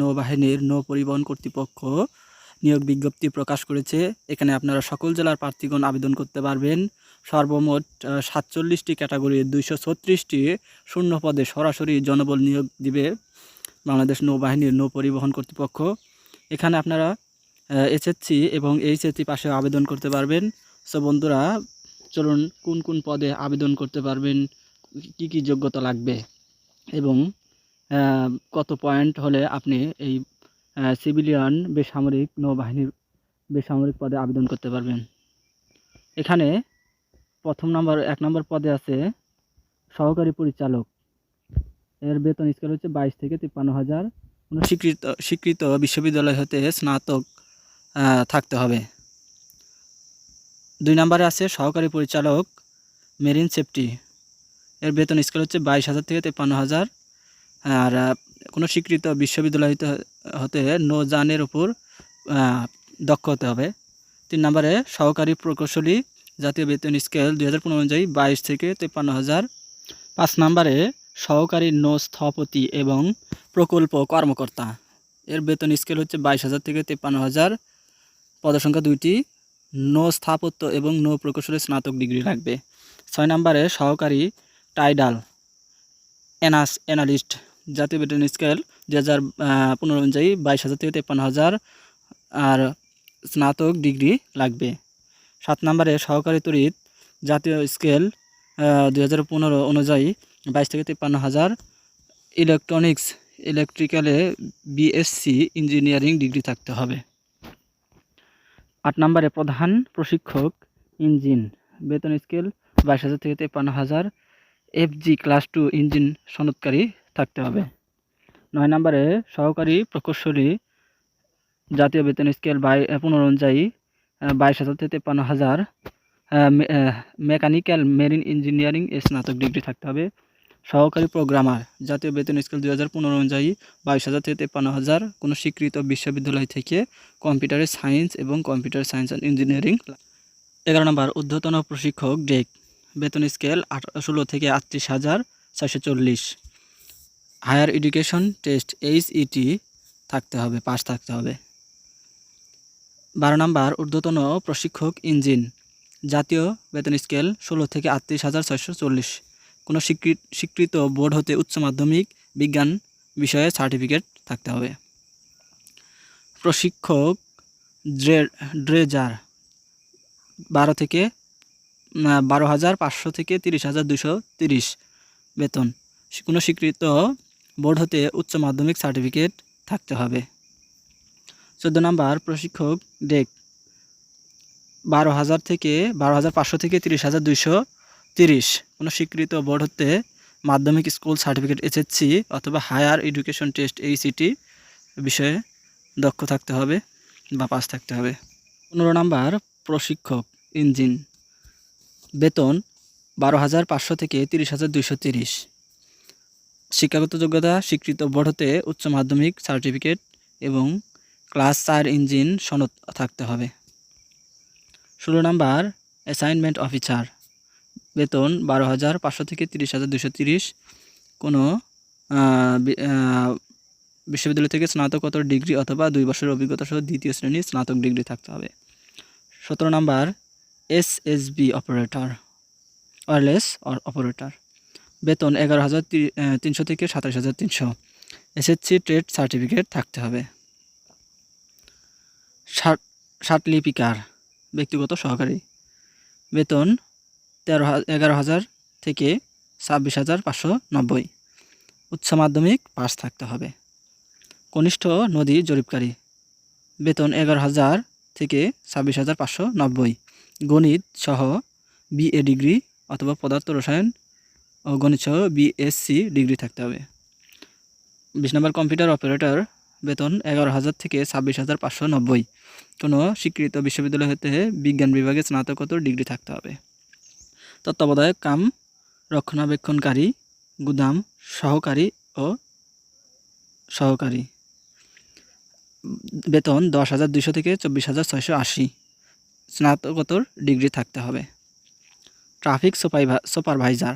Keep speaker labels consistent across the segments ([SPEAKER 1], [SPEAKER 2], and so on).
[SPEAKER 1] নৌবাহিনীর নৌ পরিবহন কর্তৃপক্ষ নিয়োগ বিজ্ঞপ্তি প্রকাশ করেছে। এখানে আপনারা সকল জেলার প্রার্থীগণ আবেদন করতে পারবেন। সর্বমোট সাতচল্লিশটি ক্যাটাগরির দুইশো ছত্রিশটি শূন্য পদে সরাসরি জনবল নিয়োগ দিবে বাংলাদেশ নৌবাহিনীর নৌ পরিবহন কর্তৃপক্ষ। এখানে আপনারা এসএসসি এবং এইচএসসি পাশে আবেদন করতে পারবেন। সো বন্ধুরা, চলুন কোন কোন পদে আবেদন করতে পারবেন, কি কি যোগ্যতা লাগবে এবং কত পয়েন্ট হলে আপনি এই সিভিলিয়ান বেসামরিক নৌবাহিনীর বেসামরিক পদে আবেদন করতে পারবেন? এখানে প্রথম নম্বর এক নম্বর পদে আছে সহকারী পরিচালক। এর বেতন স্কেল হচ্ছে বাইশ থেকে তিপ্পান্ন হাজার। স্বীকৃত স্বীকৃত বিশ্ববিদ্যালয় হতে স্নাতক থাকতে হবে। দুই নম্বরে আছে সহকারী পরিচালক মেরিন সেফটি এর বেতন স্কেল হচ্ছে বাইশ হাজার থেকে তেপ্পান্ন হাজার। আর কোনো স্বীকৃত বিশ্ববিদ্যালয় হতে হতে নৌযানের উপর দক্ষ হতে হবে। তিন নম্বরে, সহকারী প্রকৌশলী জাতীয় বেতন স্কেল দুই হাজার পনেরো অনুযায়ী বাইশ থেকে তেপ্পান্ন হাজার। পাঁচ নম্বরে, সহকারী নৌ স্থপতি এবং প্রকল্প কর্মকর্তা। এর বেতন স্কেল হচ্ছে বাইশ হাজার থেকে তেপ্পান্ন হাজার। পদসংখ্যা দুইটি, নৌ স্থাপত্য এবং নৌ প্রকৌশলী স্নাতক ডিগ্রি লাগবে। ছয় নম্বরে, সহকারী টাইডাল এনাস অ্যানালিস্ট। জাতীয় বেতন স্কেল দু হাজার পনেরো অনুযায়ী বাইশ হাজার থেকে তেপ্পান্ন হাজার, আর স্নাতক ডিগ্রি লাগবে। সাত নম্বরে সহকারী তড়িৎ জাতীয় স্কেল দু হাজার পনেরো অনুযায়ী বাইশ থেকে তিপ্পান্ন হাজার ইলেকট্রনিক্স ইলেকট্রিক্যালে বিএসসি ইঞ্জিনিয়ারিং ডিগ্রি থাকতে হবে। আট নম্বরে প্রধান প্রশিক্ষক ইঞ্জিন, বেতন স্কেল বাইশ হাজার থেকে তেপ্পান্ন হাজার এফজি ক্লাস টু ইঞ্জিন সনদকারী থাকতে হবে। নয় নম্বরে, সহকারী প্রকৌশলী জাতীয় বেতন স্কেল বাই পনেরো অনুযায়ী বাইশ হাজার থেকে তেপ্পান্ন হাজার মেকানিক্যাল মেরিন ইঞ্জিনিয়ারিং এ স্নাতক ডিগ্রি থাকতে হবে। সহকারী প্রোগ্রামার, জাতীয় বেতন স্কেল দুই হাজার পনেরো অনুযায়ী বাইশ হাজার থেকে তেপ্পান্ন হাজার, কোনো স্বীকৃত বিশ্ববিদ্যালয় থেকে কম্পিউটারের সায়েন্স এবং কম্পিউটার সায়েন্স অ্যান্ড ইঞ্জিনিয়ারিং। এগারো নম্বর, ঊর্ধ্বতন প্রশিক্ষক ডেক, বেতন স্কেল আট, ষোলো থেকে আটত্রিশ হাজার ছয়শো চল্লিশ। হায়ার এডুকেশন টেস্ট এইচইটি থাকতে হবে পাস থাকতে হবে। বারো নম্বর, ঊর্ধ্বতন প্রশিক্ষক ইঞ্জিন, জাতীয় বেতন স্কেল ষোলো থেকে আটত্রিশ হাজার ছয়শো চল্লিশ। কোনো স্বীকৃত বোর্ড হতে উচ্চ মাধ্যমিক বিজ্ঞান বিষয়ে সার্টিফিকেট থাকতে হবে। প্রশিক্ষক ড্রে, ড্রেজার, বারো থেকে বারো হাজার পাঁচশো থেকে তিরিশ হাজার দুশো তিরিশ বেতন। কোনো স্বীকৃত বোর্ড হতে উচ্চ মাধ্যমিক সার্টিফিকেট থাকতে হবে। চোদ্দ নম্বর প্রশিক্ষক ডেক, বারো হাজার থেকে, বারো হাজার পাঁচশো থেকে তিরিশ হাজার দুইশো তিরিশ। কোনো স্বীকৃত বোর্ড হতে মাধ্যমিক স্কুল সার্টিফিকেট এসএসসি অথবা হায়ার এডুকেশন টেস্ট এইসিটি বিষয়ে দক্ষ থাকতে হবে বা পাস থাকতে হবে। পনেরো নম্বর প্রশিক্ষক, ইঞ্জিন, বেতন বারো হাজার পাঁচশো থেকে তিরিশ হাজার দুইশো তিরিশ। শিক্ষাগত যোগ্যতা, স্বীকৃত বোর্ড হতে উচ্চ মাধ্যমিক সার্টিফিকেট এবং ক্লাস চার ইঞ্জিন সনদ থাকতে হবে। ষোলো নাম্বার অ্যাসাইনমেন্ট অফিসার বেতন বারো হাজার পাঁচশো থেকে তিরিশ হাজার দুশো তিরিশ। কোনো বিশ্ববিদ্যালয় থেকে স্নাতকোত্তর ডিগ্রি অথবা দুই বছরের অভিজ্ঞতা সহ দ্বিতীয় শ্রেণির স্নাতক ডিগ্রি থাকতে হবে। সতেরো number, S S B operator wireless operator বেতন এগারো হাজার তিনশো থেকে সাতাশ হাজার তিনশো। এসএসসি ট্রেড সার্টিফিকেট থাকতে হবে। ষাট ষাট লিপিকার ব্যক্তিগত সহকারী। বেতন তেরো এগারো হাজার থেকে ছাব্বিশ হাজার পাঁচশো নব্বই। উচ্চ মাধ্যমিক পাস থাকতে হবে। কনিষ্ঠ নদী জরিপকারী। বেতন এগারো হাজার থেকে ছাব্বিশ হাজার পাঁচশো নব্বই। গণিত সহ বিএ ডিগ্রি অথবা পদার্থ রসায়ন ও গণিত সহ বিএসসি ডিগ্রি থাকতে হবে। বিশ নম্বর কম্পিউটার অপারেটর বেতন এগারো হাজার থেকে ছাব্বিশ হাজার পাঁচশো নব্বই। কোনো স্বীকৃত বিশ্ববিদ্যালয় হতে বিজ্ঞান বিভাগে স্নাতকোত্তর ডিগ্রি থাকতে হবে। তত্ত্বাবধায়ক কাম, রক্ষণাবেক্ষণকারী, গুদাম, সহকারী ও সহকারী। বেতন দশ হাজার দুশো থেকে চব্বিশ হাজার ছয়শো আশি। স্নাতকোত্তর ডিগ্রি থাকতে হবে। Traffic supervisor.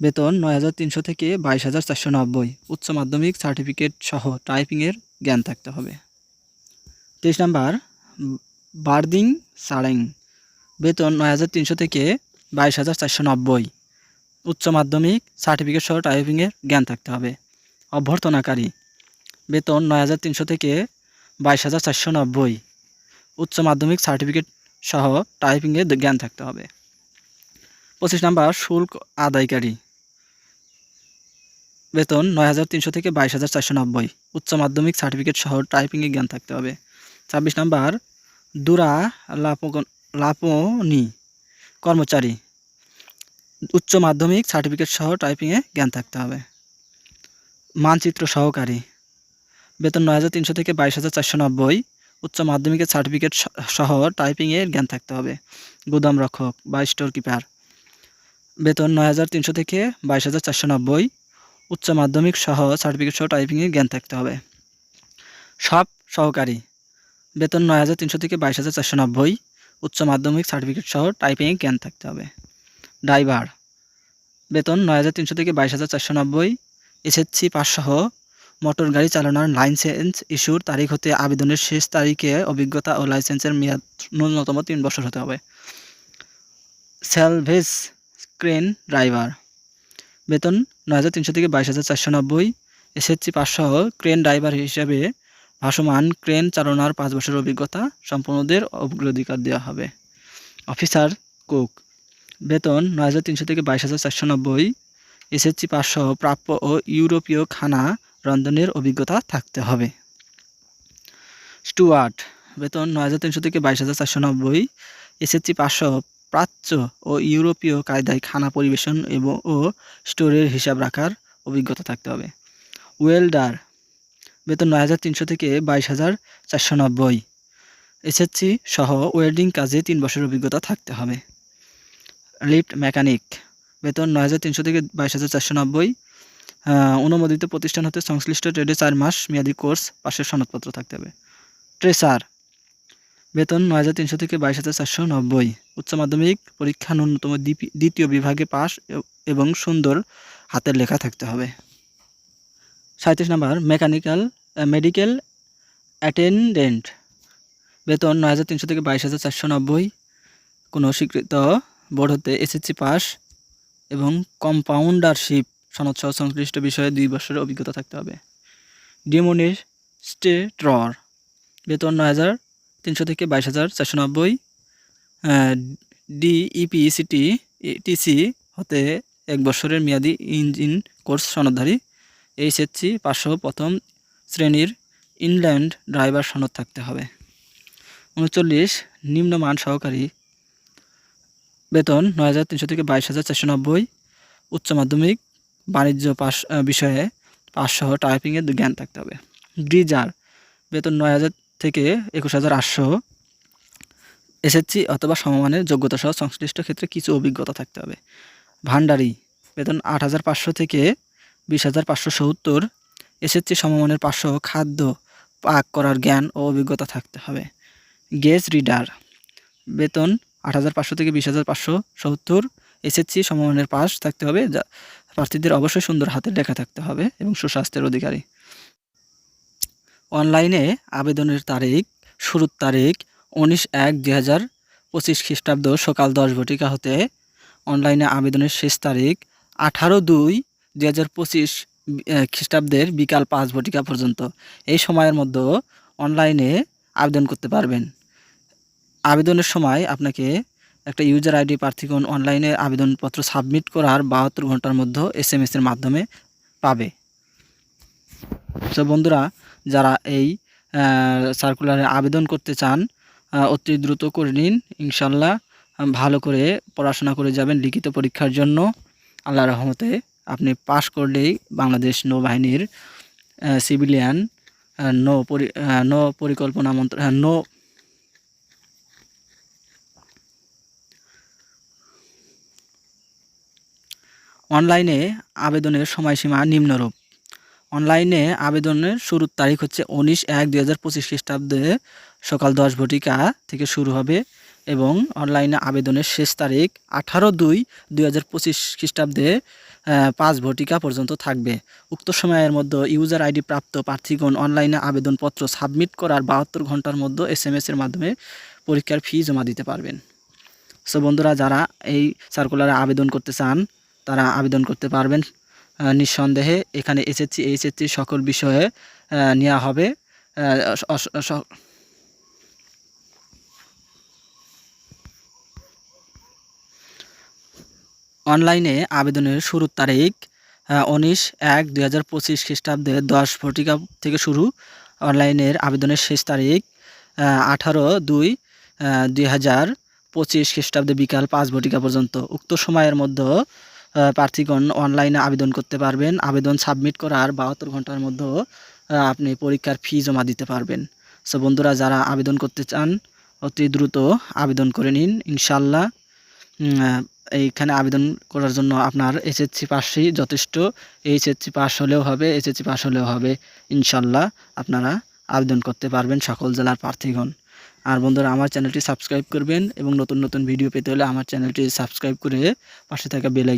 [SPEAKER 1] বেতন নয় হাজার তিনশো থেকে বাইশ হাজার চারশো নব্বই। উচ্চ মাধ্যমিক সার্টিফিকেট সহ টাইপিংয়ের জ্ঞান থাকতে হবে। তেইশ নাম্বার, বার্দিং সারেং বেতন নয় হাজার তিনশো থেকে বাইশ হাজার চারশো নব্বই। উচ্চ মাধ্যমিক সার্টিফিকেট সহ টাইপিংয়ের জ্ঞান থাকতে হবে। অভ্যর্থনাকারী। বেতন নয় হাজার তিনশো থেকে বাইশ হাজার চারশো নব্বই। উচ্চ মাধ্যমিক সার্টিফিকেট সহ টাইপিংয়ের জ্ঞান থাকতে হবে। পঁচিশ নাম্বার, শুল্ক আদায়কারী। বেতন নয় হাজার তিনশো থেকে বাইশ হাজার চারশো নব্বই। উচ্চ মাধ্যমিক সার্টিফিকেট সহ টাইপিংয়ে জ্ঞান থাকতে হবে। ছাব্বিশ নাম্বার, দুরা লাপন লাপনি, কর্মচারী। উচ্চ মাধ্যমিক সার্টিফিকেট সহ টাইপিংয়ে জ্ঞান থাকতে হবে। মানচিত্র সহকারী। বেতন নয় হাজার তিনশো থেকে বাইশ হাজার চারশো নব্বই। উচ্চ মাধ্যমিকের সার্টিফিকেট সহ টাইপিংয়ের জ্ঞান থাকতে হবে। গুদাম রক্ষক বা স্টোর কিপার বেতন নয় হাজার তিনশো থেকে বাইশ হাজার চারশো নব্বই। উচ্চ মাধ্যমিক সহ সার্টিফিকেট সহ টাইপিংয়ের জ্ঞান থাকতে হবে। সব সহকারী। বেতন নয় হাজার তিনশো থেকে বাইশ হাজার চারশো নব্বই। উচ্চ মাধ্যমিক সার্টিফিকেট সহ টাইপিংয়ে জ্ঞান থাকতে হবে। ড্রাইভার। বেতন নয় হাজার তিনশো থেকে বাইশ হাজার চারশো নব্বই। এসএসসি পাস সহ মোটর গাড়ি চালানোর লাইসেন্স ইস্যুর তারিখ হতে আবেদনের শেষ তারিখে অভিজ্ঞতা ও লাইসেন্সের মেয়াদ ন্যূনতম তিন বছর হতে হবে। স্যালভেজ ক্রেন ড্রাইভার বেতন নয় হাজার তিনশো থেকে বাইশ হাজার চারশো নব্বই, এসএসসি পাস সহ ক্রেন ড্রাইভার হিসেবে ভাসমান ক্রেন চালনার পাঁচ বছরের অভিজ্ঞতা সম্পন্নদের অগ্রাধিকার দেওয়া হবে। অফিসার কুক, বেতন নয় হাজার তিনশো থেকে বাইশ হাজার চারশো নব্বই, এসএসসি পাস সহ প্রাপ্য ও ইউরোপীয় খানা রন্ধনের অভিজ্ঞতা থাকতে হবে। স্টুয়ার্ট, বেতন নয় হাজার তিনশো থেকে বাইশ হাজার চারশো নব্বই, এসএসসি পাস সহ প্রাচ্য ও ইউরোপীয় কায়দায় খানা পরিবেশন এবং ও স্টোরের হিসাব রাখার অভিজ্ঞতা থাকতে হবে। ওয়েল্ডার, বেতন নয় হাজার তিনশো থেকে বাইশ হাজার চারশো নব্বই। এসএসসি সহ ওয়েল্ডিং কাজে তিন বছরের অভিজ্ঞতা থাকতে হবে। লিফট মেকানিক, বেতন নয় হাজার তিনশো থেকে বাইশ হাজার চারশো নব্বই। অনুমোদিত প্রতিষ্ঠান হতে সংশ্লিষ্ট ট্রেডে চার মাস মেয়াদি কোর্স পাশের সনদপত্র থাকতে হবে। ট্রেসার বেতন নয় হাজার তিনশো থেকে বাইশ হাজার চারশো নব্বই। উচ্চ মাধ্যমিক পরীক্ষা ন্যূনতম দ্বিতীয় বিভাগে পাস এবং সুন্দর হাতের লেখা থাকতে হবে। সাঁত্রিশ নাম্বার, মেকানিক্যাল মেডিকেল অ্যাটেন্ডেন্ট। বেতন নয় হাজার তিনশো থেকে বাইশ হাজার চারশো নব্বই। কোনো স্বীকৃত বোর্ড হতে এসএসসি পাস এবং কম্পাউন্ডারশিপ সনদসহ সংশ্লিষ্ট বিষয়ে দুই বছরের অভিজ্ঞতা থাকতে হবে। ডিমোনিস্ট্রেটর। বেতন নয় হাজার তিনশো থেকে বাইশ হাজার চারশো নব্বই ডিইপিসিটি টিসি হতে এক বছরের মেয়াদি ইঞ্জিন কোর্স সনদধারী। এইচএসসি পাঁচশো প্রথম শ্রেণির ইনল্যান্ড ড্রাইভার সনদ থাকতে হবে। উনচল্লিশ নিম্নমান সহকারী। বেতন নয় হাজার তিনশো থেকে বাইশ হাজার চারশো নব্বই। উচ্চ মাধ্যমিক, বাণিজ্য পাশ বিষয়ে সহ টাইপিংয়ের জ্ঞান থাকতে হবে। গ্রিজার বেতন নয় হাজার থেকে একুশ হাজার আটশো এসএসসি অথবা সমমানের যোগ্যতা সহ সংশ্লিষ্ট ক্ষেত্রে কিছু অভিজ্ঞতা থাকতে হবে। ভান্ডারি, বেতন আট হাজার পাঁচশো থেকে বিশ হাজার পাঁচশো সত্তর। এসএসসি সমমানের পাঁচশো খাদ্য পাক করার জ্ঞান ও অভিজ্ঞতা থাকতে হবে। গেজ রিডার, বেতন আট হাজার পাঁচশো থেকে বিশ হাজার পাঁচশো সত্তর। এসএসসি সমমানের পাস থাকতে হবে যা প্রার্থীদের অবশ্যই সুন্দর হাতের লেখা থাকতে হবে এবং সুস্বাস্থ্যের অধিকারী। অনলাইনে আবেদনের তারিখ, শুরুর তারিখ উনিশ এক দুই হাজার পঁচিশ খ্রিস্টাব্দ সকাল দশ ঘটিকা হতে। অনলাইনে আবেদনের শেষ তারিখ আঠারো দুই দুই হাজার পঁচিশ খ্রিস্টাব্দের বিকাল পাঁচ ঘটিকা পর্যন্ত। এই সময়ের মধ্যে অনলাইনে আবেদন করতে পারবেন। আবেদনের সময় আপনাকে একটা ইউজার আইডি প্রার্থীগণ অনলাইনে আবেদনপত্র সাবমিট করার বাহাত্তর ঘণ্টার মধ্যে এস এম এর মাধ্যমে পাবে। তো বন্ধুরা, যারা এই সার্কুলারে আবেদন করতে চান অতি দ্রুত করে নিন ইনশাল্লাহ ভালো করে পড়াশোনা করে যাবেন লিখিত পরীক্ষার জন্য। আল্লাহ রহমতে আপনি পাশ করলেই বাংলাদেশ নৌবাহিনীর সিভিলিয়ান নৌ পরি নৌ পরিকল্পনা মন্ত্র নৌ অনলাইনে আবেদনের সময়সীমা নিম্নরূপ। অনলাইনে আবেদনের শুরুর তারিখ হচ্ছে উনিশ এক দুই হাজার পঁচিশ খ্রিস্টাব্দে সকাল দশ ঘটিকা থেকে শুরু হবে এবং অনলাইনে আবেদনের শেষ তারিখ আঠারো দুই দুই হাজার পঁচিশ খ্রিস্টাব্দে পাঁচ ভটিকা পর্যন্ত থাকবে। উক্ত সময়ের মধ্যে ইউজার আইডি প্রাপ্ত প্রার্থীগণ অনলাইনে আবেদনপত্র সাবমিট করার বাহাত্তর ঘণ্টার মধ্যে এস এম এর মাধ্যমে পরীক্ষার ফি জমা দিতে পারবেন। সো বন্ধুরা, যারা এই সার্কুলারে আবেদন করতে চান, তারা আবেদন করতে পারবেন। নিঃসন্দেহে এখানে এসএসসি এইচএসসি সকল বিষয়ে নেওয়া হবে। অনলাইনে আবেদনের শুরুর তারিখ উনিশ এক দুই হাজার পঁচিশ খ্রিস্টাব্দে দশ ভটিকা থেকে শুরু। অনলাইনের আবেদনের শেষ তারিখ আঠারো দুই দুই হাজার পঁচিশ খ্রিস্টাব্দে বিকাল পাঁচ ভটিকা পর্যন্ত। উক্ত সময়ের মধ্যে প্রার্থীগণ অনলাইনে আবেদন করতে পারবেন। আবেদন সাবমিট করার বাহাত্তর ঘণ্টার মধ্যে আপনি পরীক্ষার ফি জমা দিতে পারবেন। সো বন্ধুরা, যারা আবেদন করতে চান, অতি দ্রুত আবেদন করে নিন ইনশাল্লাহ এইখানে আবেদন করার জন্য আপনার এসএসসি পাশই যথেষ্ট। এইচএসসি পাস হলেও হবে এসএসসি পাস হলেও হবে। ইনশাল্লাহ আপনারা আবেদন করতে পারবেন সকল জেলার প্রার্থীগণ। আর বন্ধুরা, আমার চ্যানেলটি সাবস্ক্রাইব করবেন এবং নতুন নতুন ভিডিও পেতে হলে আমার চ্যানেলটি সাবস্ক্রাইব করে পাশে থাকা বেল